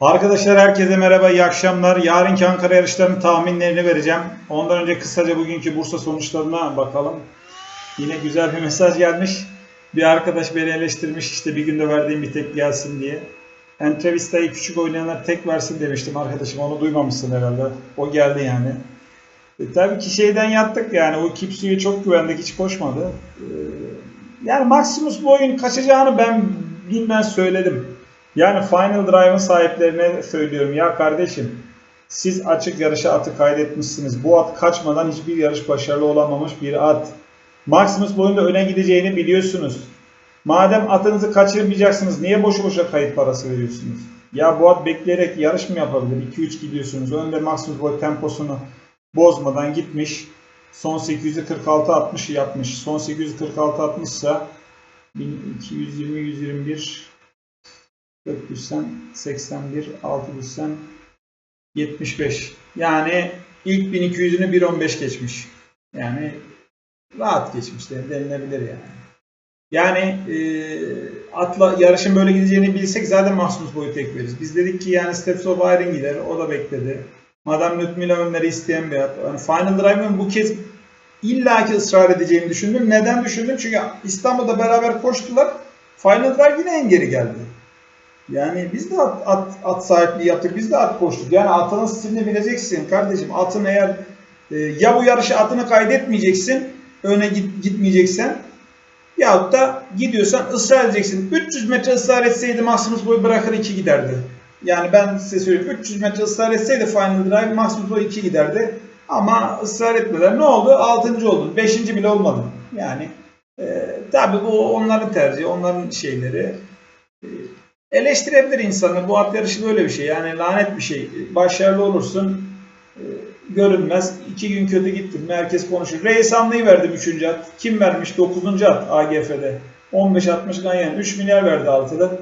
Arkadaşlar herkese merhaba, iyi akşamlar. Yarınki Ankara yarışlarının tahminlerini vereceğim. Ondan önce kısaca bugünkü Bursa sonuçlarına bakalım. Yine güzel bir mesaj gelmiş. Bir arkadaş beni eleştirmiş işte bir günde verdiğim bir tek gelsin diye. Entrevista'yı küçük oynayanlar tek versin demiştim arkadaşım. Onu duymamışsın herhalde. O geldi yani. E, tabii ki şeyden yattık yani. O Kipsu'ya çok güvendik. Hiç koşmadı. E, yani Maximus bu oyun kaçacağını ben bilmem söyledim. Yani Final Drive'ın sahiplerine söylüyorum ya kardeşim siz açık yarışa atı kaydetmişsiniz. Bu at kaçmadan hiçbir yarış başarılı olamamış bir at. Maximus boyunda öne gideceğini biliyorsunuz. Madem atınızı kaçırmayacaksınız niye boşu boşa kayıt parası veriyorsunuz? Ya bu at bekleyerek yarış mı yapabilir? 2-3 gidiyorsunuz. Önde Maximus boy temposunu bozmadan gitmiş. Son 846 60 yapmış. Son 846 60 ise 1220 121 400'sen 81, 600'sen 75. Yani ilk 1200'ünü 1.15 geçmiş. Yani rahat geçmiş de denilebilir yani. Yani e, atla yarışın böyle gideceğini bilsek zaten Mahsus boyu tek veririz. Biz dedik ki yani Steps of Iron gider. O da bekledi. Madame Lütmila önleri isteyen bir at. Yani Final Drive'ın bu kez illaki ısrar edeceğini düşündüm. Neden düşündüm? Çünkü İstanbul'da beraber koştular. Final Drive yine en geri geldi. Yani biz de at, at, at sahipliği yaptık. Biz de at koştuk. Yani atının stilini bileceksin kardeşim. Atın eğer e, ya bu yarışı atını kaydetmeyeceksin, öne git, gitmeyeceksen yahut da gidiyorsan ısrar edeceksin. 300 metre ısrar etseydi Maximus boyu bırakır 2 giderdi. Yani ben size söyleyeyim 300 metre ısrar etseydi Final Drive Maximus boyu 2 giderdi. Ama ısrar etmediler. Ne oldu? 6. oldun. 5. bile olmadı. Yani e, tabii bu onların tercihi, onların şeyleri. Eleştirebilir insanı. Bu at yarışı böyle bir şey. Yani lanet bir şey. Başarılı olursun e, görünmez. İki gün kötü gittin mi herkes konuşur. Reis Hamlı'yı verdim 3. at. Kim vermiş? 9. at AGF'de. 15-60 ganyan. 3 milyar verdi 6'da.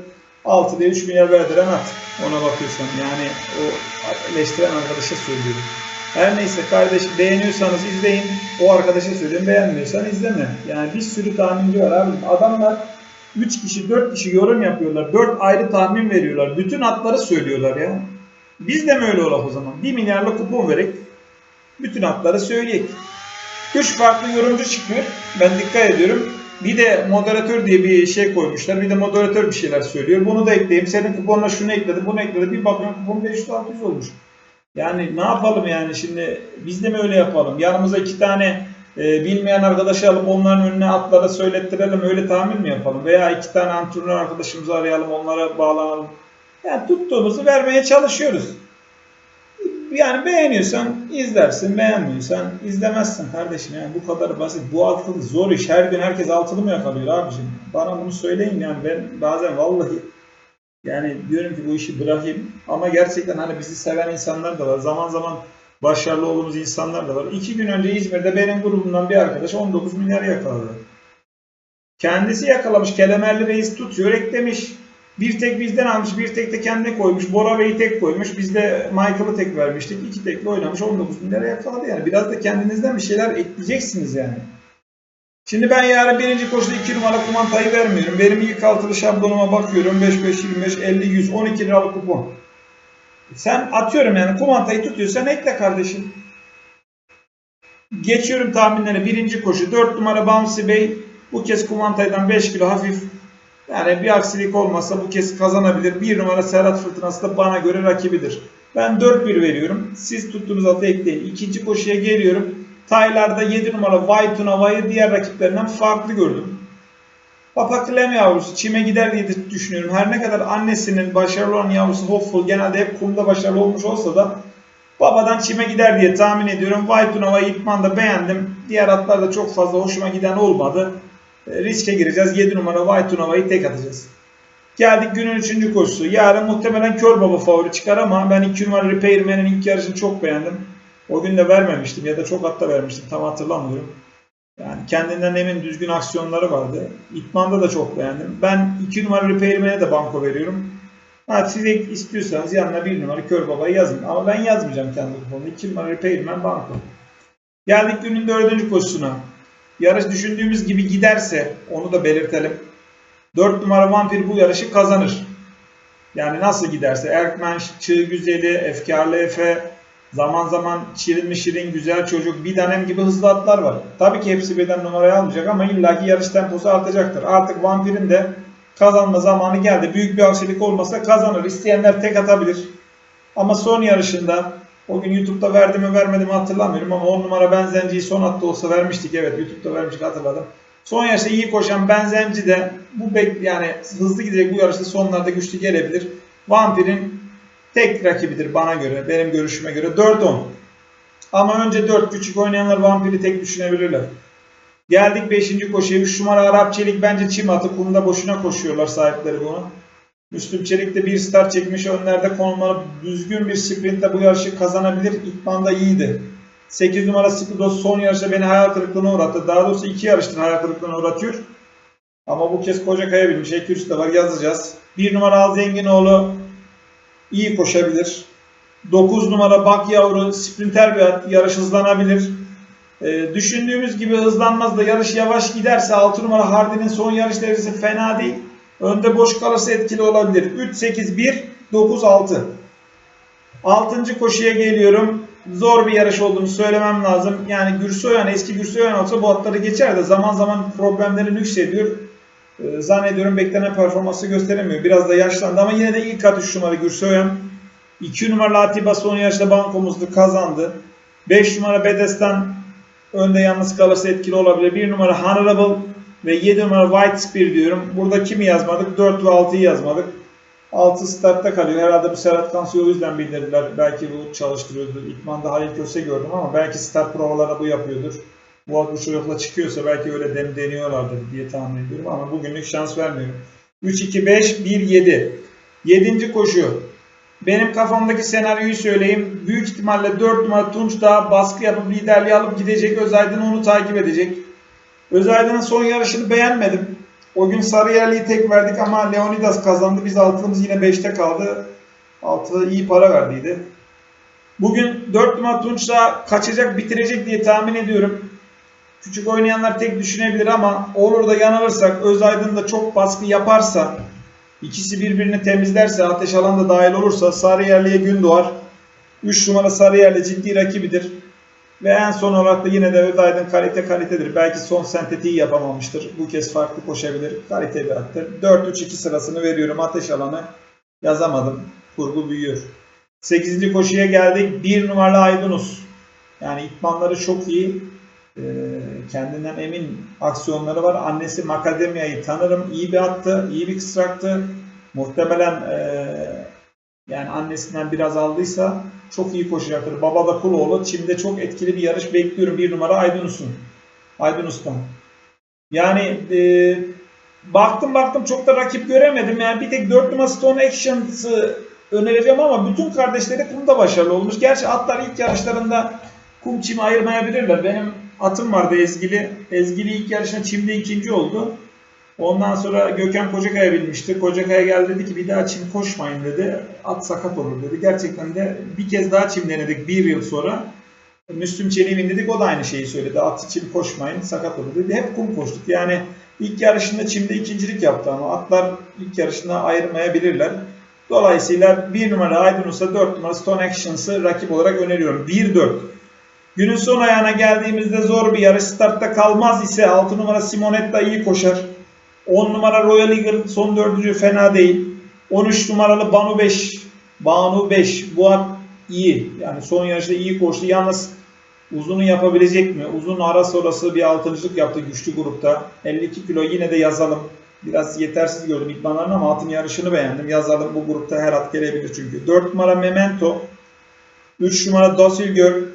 6'da 3 milyar verdiren at. Ona bakıyorsan. Yani o eleştiren arkadaşa söylüyorum. Her neyse kardeşim beğeniyorsanız izleyin. O arkadaşa söylüyorum. Beğenmiyorsan izleme. Yani bir sürü tahminci var abi. Adamlar 3 kişi 4 kişi yorum yapıyorlar. 4 ayrı tahmin veriyorlar. Bütün atları söylüyorlar ya. Biz de mi öyle olalım o zaman? 1 milyarla kupon verek bütün atları söyleyek. 3 farklı yorumcu çıkıyor. Ben dikkat ediyorum. Bir de moderatör diye bir şey koymuşlar. Bir de moderatör bir şeyler söylüyor. Bunu da ekleyeyim. Senin kuponuna şunu ekledim, bunu ekledim. Bir bakıyorum kupon 500-600 olmuş. Yani ne yapalım yani şimdi biz de mi öyle yapalım? Yanımıza iki tane e, bilmeyen arkadaşı alıp onların önüne atlara söylettirelim öyle tahmin mi yapalım? Veya iki tane antrenör arkadaşımızı arayalım onlara bağlanalım. Yani tuttuğumuzu vermeye çalışıyoruz. Yani beğeniyorsan izlersin, beğenmiyorsan izlemezsin kardeşim. Yani bu kadar basit. Bu altılı zor iş. Her gün herkes altılı mı yakalıyor abicim? Bana bunu söyleyin yani ben bazen vallahi yani diyorum ki bu işi bırakayım. Ama gerçekten hani bizi seven insanlar da var. Zaman zaman başarılı olduğumuz insanlar da var. İki gün önce İzmir'de benim grubumdan bir arkadaş 19 milyar yakaladı. Kendisi yakalamış. Kelemerli Reis tutuyor eklemiş. Bir tek bizden almış, bir tek de kendine koymuş. Bora Bey'i tek koymuş. Biz de Michael'ı tek vermiştik. İki tekli oynamış. 19 milyara yakaladı yani. Biraz da kendinizden bir şeyler ekleyeceksiniz yani. Şimdi ben yarın birinci koşuda 2 numara kumantayı vermiyorum. Benim ilk altılı şablonuma bakıyorum. 5, 5, 25, 50, 100, 12 liralık kupon. Sen atıyorum yani kumantayı tutuyorsan ekle kardeşim. Geçiyorum tahminlere. Birinci koşu 4 numara Bamsi Bey. Bu kez kumantaydan 5 kilo hafif. Yani bir aksilik olmazsa bu kez kazanabilir. 1 numara Serhat Fırtınası da bana göre rakibidir. Ben 4-1 veriyorum. Siz tuttuğunuz atı ekleyin. İkinci koşuya geliyorum. Taylarda 7 numara Vaytunava'yı diğer rakiplerinden farklı gördüm. Papa Clem yavrusu çime gider diye düşünüyorum. Her ne kadar annesinin başarılı olan yavrusu Hopeful genelde hep kumda başarılı olmuş olsa da babadan çime gider diye tahmin ediyorum. Vaytunova'yı İtman'da beğendim. Diğer atlar da çok fazla hoşuma giden olmadı. E, riske gireceğiz. 7 numara Vaytunova'yı tek atacağız. Geldik günün 3. koşusu. Yarın muhtemelen Kör Baba favori çıkar ama ben 2 numara Repairman'in ilk yarışını çok beğendim. O gün de vermemiştim ya da çok hatta vermiştim tam hatırlamıyorum. Yani kendinden emin düzgün aksiyonları vardı. İtman'da da çok beğendim. Ben 2 numara Repairman'e de banko veriyorum. Ha, siz istiyorsanız yanına 1 numara Kör Baba'yı yazın. Ama ben yazmayacağım kendi kuponda. 2 numara Repairman banko. Geldik günün 4. koşusuna. Yarış düşündüğümüz gibi giderse onu da belirtelim. 4 numara Vampir bu yarışı kazanır. Yani nasıl giderse Erkmen, Çığ Güzeli, Efkarlı Efe, zaman zaman Şirin mi Şirin, Güzel Çocuk, Bidanem gibi hızlı atlar var. Tabii ki hepsi birden numarayı almayacak ama illaki yarış temposu artacaktır. Artık Vampir'in de kazanma zamanı geldi. Büyük bir aksilik olmasa kazanır. İsteyenler tek atabilir. Ama son yarışında o gün YouTube'da verdi mi vermedi mi hatırlamıyorum ama 10 numara Benzenci'yi son hatta olsa vermiştik. Evet YouTube'da vermiştik hatırladım. Son yarışta iyi koşan Benzenci de bu bek yani hızlı gidecek bu yarışta sonlarda güçlü gelebilir. Vampir'in tek rakibidir bana göre, benim görüşüme göre 4-10. Ama önce 4 küçük oynayanlar Vampir'i tek düşünebilirler. Geldik 5. koşuya. 3 numara Arap Çelik bence çim atı. Kumda boşuna koşuyorlar sahipleri bunu. Müslüm Çelik de bir start çekmiş. Önlerde konulmalı düzgün bir sprintte bu yarışı kazanabilir. İtmanda iyiydi. 8 numara Skidos son yarışta beni hayal kırıklığına uğrattı. Daha doğrusu 2 yarıştır hayal kırıklığına uğratıyor. Ama bu kez Kocakaya binmiş. Ekürüsü de var yazacağız. 1 numara Al Zenginoğlu iyi koşabilir. 9 numara Bak Yavru sprinter bir at. Yarış hızlanabilir. Ee, düşündüğümüz gibi hızlanmaz da yarış yavaş giderse 6 numara Hardy'nin son yarış derecesi fena değil. Önde boş kalırsa etkili olabilir. 3, 8, 1, 9, 6. 6. koşuya geliyorum. Zor bir yarış olduğunu söylemem lazım. Yani Gürsoyan eski Gürsoyan olsa bu atları geçer de zaman zaman problemleri nüksediyor. Ee, zannediyorum beklenen performansı gösteremiyor. Biraz da yaşlandı ama yine de ilk at 3 numara Gürsoyan. 2 numara Atiba son yarışta bankomuzdu kazandı. 5 numara Bedestan önde yalnız kalırsa etkili olabilir. 1 numara Honorable ve 7 numara White Spear diyorum. Burada kimi yazmadık? 4 ve 6'yı yazmadık. 6 startta kalıyor. Herhalde bu Serhat Kansu'yu yüzden bildirdiler. Belki bu çalıştırıyordu. İtman'da Halil Köse gördüm ama belki start provalarında bu yapıyordur. Bu bu çocukla çıkıyorsa belki öyle dem deniyorlardır diye tahmin ediyorum ama bugünlük şans vermiyorum. 3, 2, 5, 1, 7. 7. koşu. Benim kafamdaki senaryoyu söyleyeyim. Büyük ihtimalle 4 numara Tunç daha baskı yapıp liderliği alıp gidecek. Özaydın onu takip edecek. Özaydın'ın son yarışını beğenmedim. O gün Sarıyerli'yi tek verdik ama Leonidas kazandı. Biz altımız yine 5'te kaldı. Altı iyi para verdiydi. Bugün 4 numara Tunç'la kaçacak, bitirecek diye tahmin ediyorum. Küçük oynayanlar tek düşünebilir ama olur da yanılırsak Özaydın da çok baskı yaparsa ikisi birbirini temizlerse ateş alan da dahil olursa Sarıyerli'ye gün doğar. 3 numara Sarıyerli ciddi rakibidir. Ve en son olarak da yine de Özaydın kalite kalitedir. Belki son sentetiği yapamamıştır. Bu kez farklı koşabilir. Kalite bir attır. 4-3-2 sırasını veriyorum. Ateş alanı yazamadım. Kurgu büyüyor. 8. koşuya geldik. 1 numaralı Aydınus. Yani itmanları çok iyi. Ee, kendinden emin aksiyonları var. Annesi Makademya'yı tanırım. İyi bir attı. iyi bir kısraktı. Muhtemelen ee, yani annesinden biraz aldıysa çok iyi koşacaktır. Baba da Kuloğlu. Çim'de çok etkili bir yarış bekliyorum. Bir numara Aydınus'un. Aydınus'tan. Yani e, baktım baktım çok da rakip göremedim. Yani bir tek 4 numara Stone Actions'ı önereceğim ama bütün kardeşleri kumda başarılı olmuş. Gerçi atlar ilk yarışlarında kum çimi ayırmayabilirler. Benim atım vardı Ezgili. Ezgili ilk yarışında çimde ikinci oldu. Ondan sonra Gökhan Kocakaya bilmişti. Kocakaya geldi dedi ki bir daha çim koşmayın dedi. At sakat olur dedi. Gerçekten de bir kez daha çim denedik bir yıl sonra. Müslüm Çelik'in dedik o da aynı şeyi söyledi. At çim koşmayın sakat olur dedi. Hep kum koştuk. Yani ilk yarışında çimde ikincilik yaptı ama atlar ilk yarışında ayırmayabilirler. Dolayısıyla 1 numara Aydınus'a 4 numara Stone Actions'ı rakip olarak öneriyorum. 1-4. Günün son ayağına geldiğimizde zor bir yarış. Startta kalmaz ise 6 numara Simonetta iyi koşar. 10 numara Royal Eagle son dördüncü fena değil. 13 numaralı Banu 5. Banu 5. Bu at iyi. Yani son yarışta iyi koştu. Yalnız uzunu yapabilecek mi? Uzun ara sonrası bir altıncılık yaptı güçlü grupta. 52 kilo yine de yazalım. Biraz yetersiz gördüm idmanlarını ama atın yarışını beğendim. Yazalım bu grupta her at gelebilir çünkü. 4 numara Memento. 3 numara Dosilgör.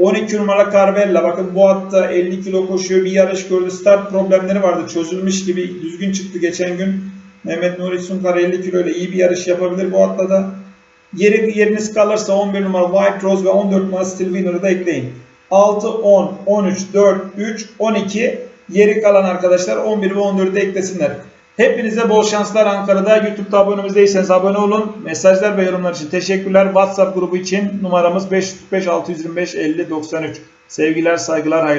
12 numara Carvella. Bakın bu hatta 50 kilo koşuyor. Bir yarış gördü. Start problemleri vardı. Çözülmüş gibi düzgün çıktı geçen gün. Mehmet Nuri Sunkar 50 kilo ile iyi bir yarış yapabilir bu hatta da. Yeri, yeriniz kalırsa 11 numara White Rose ve 14 numara Steel Winner'ı da ekleyin. 6, 10, 13, 4, 3, 12 yeri kalan arkadaşlar 11 ve 14'ü de eklesinler. Hepinize bol şanslar Ankara'da. YouTube'da abonemiz değilseniz abone olun. Mesajlar ve yorumlar için teşekkürler. WhatsApp grubu için numaramız 545 625 50 93. Sevgiler, saygılar, hayırlı